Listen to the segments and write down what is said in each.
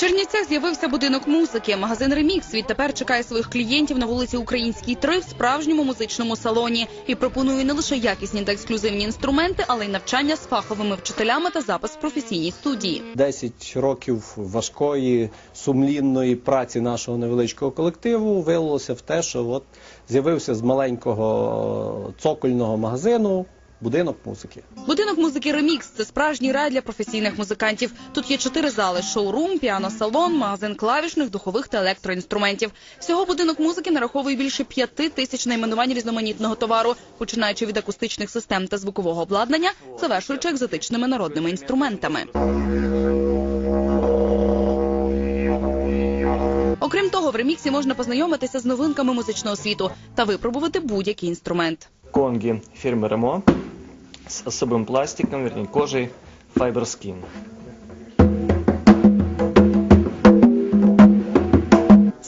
Чернівцях з'явився будинок музики. Магазин Ремікс відтепер чекає своїх клієнтів на вулиці Українській 3 в справжньому музичному салоні і пропонує не лише якісні та ексклюзивні інструменти, але й навчання з фаховими вчителями та запис в професійній студії. 10 років важкої сумлінної праці нашого невеличкого колективу вилилося в те, що от з'явився з маленького цокольного магазину будинок музики. Будинок музики Ремікс це справжній рай для професійних музикантів. Тут є чотири зали: шоурум, піано-салон, магазин клавішних, духових та електроінструментів. Всього будинок музики нараховує більше п'яти тисяч найменувань різноманітного товару, починаючи від акустичних систем та звукового обладнання, завершуючи екзотичними народними інструментами. Окрім того, в реміксі можна познайомитися з новинками музичного світу та випробувати будь-який інструмент. конги фирмы Remo с особым пластиком, вернее кожей Fiber.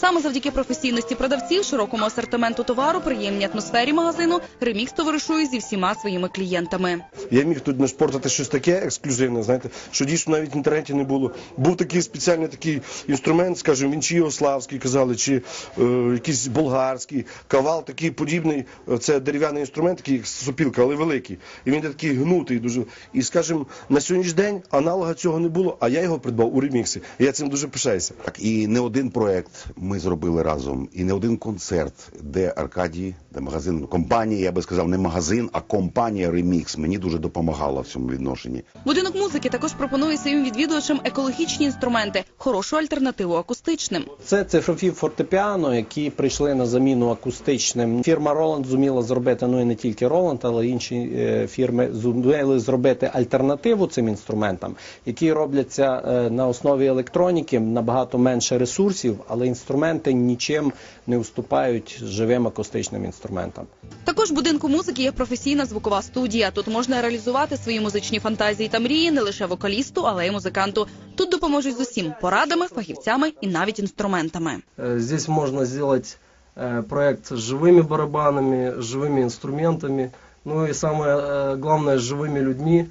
Саме завдяки професійності продавців, широкому асортименту товару, приємній атмосфері магазину, ремікс товаришує зі всіма своїми клієнтами. Я міг тут нашпортити щось таке ексклюзивне, знаєте, що дійсно навіть в інтернеті не було. Був такий спеціальний такий інструмент, скажімо, він чи Єгославський казали, чи е, якийсь болгарський, кавал такий подібний. е, Це дерев'яний інструмент, такий сопілка, але великий. І він такий гнутий дуже. І скажімо, на сьогоднішній день аналога цього не було, а я його придбав у реміксі. І я цим дуже пишаюся. Так, і не один проект ми зробили разом, і не один концерт, де Аркадій, де магазин, компанія, я би сказав, не магазин, а компанія Remix мені дуже допомагала в цьому відношенні. Будинок музики також пропонує своїм відвідувачам екологічні інструменти, хорошу альтернативу акустичним. Це цифрові фортепіано, які прийшли на заміну акустичним. Фірма Roland зуміла зробити, ну і не тільки Roland, але й інші е, фірми зуміли зробити альтернативу цим інструментам, які робляться е, на основі електроніки, набагато менше ресурсів, але інструменти нічим не уступають живим акустичним інструментам. Також в будинку музики є професійна звукова студія. Тут можна реалізувати свої музичні фантазії та мрії не лише вокалісту, але й музиканту. Тут допоможуть з усім порадами, фахівцями і навіть інструментами. Э, Здесь можно сделать э, проект с живыми барабанами, с живыми инструментами, ну и самое э, главное, с живыми людьми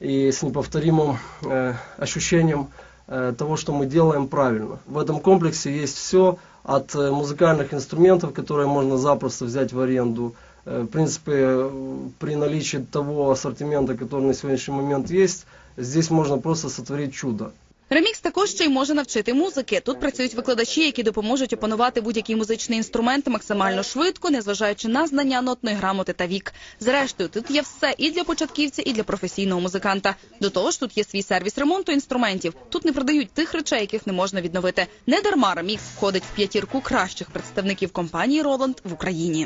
и с неповторимым э, ощущением э, того, что мы делаем правильно. В этом комплексе есть все от э, музыкальных инструментов, которые можно запросто взять в аренду. Э, В принципе, э, при наличии того ассортимента, который на сегодняшний момент есть, здесь можно просто сотворить чудо. Ремікс також ще й може навчити музики. Тут працюють викладачі, які допоможуть опанувати будь-який музичний інструмент максимально швидко, незважаючи на знання нотної грамоти та вік. Зрештою, тут є все і для початківця, і для професійного музиканта. До того ж, тут є свій сервіс ремонту інструментів. Тут не продають тих речей, яких не можна відновити. Не дарма Ремікс входить в п'ятірку кращих представників компанії Roland в Україні.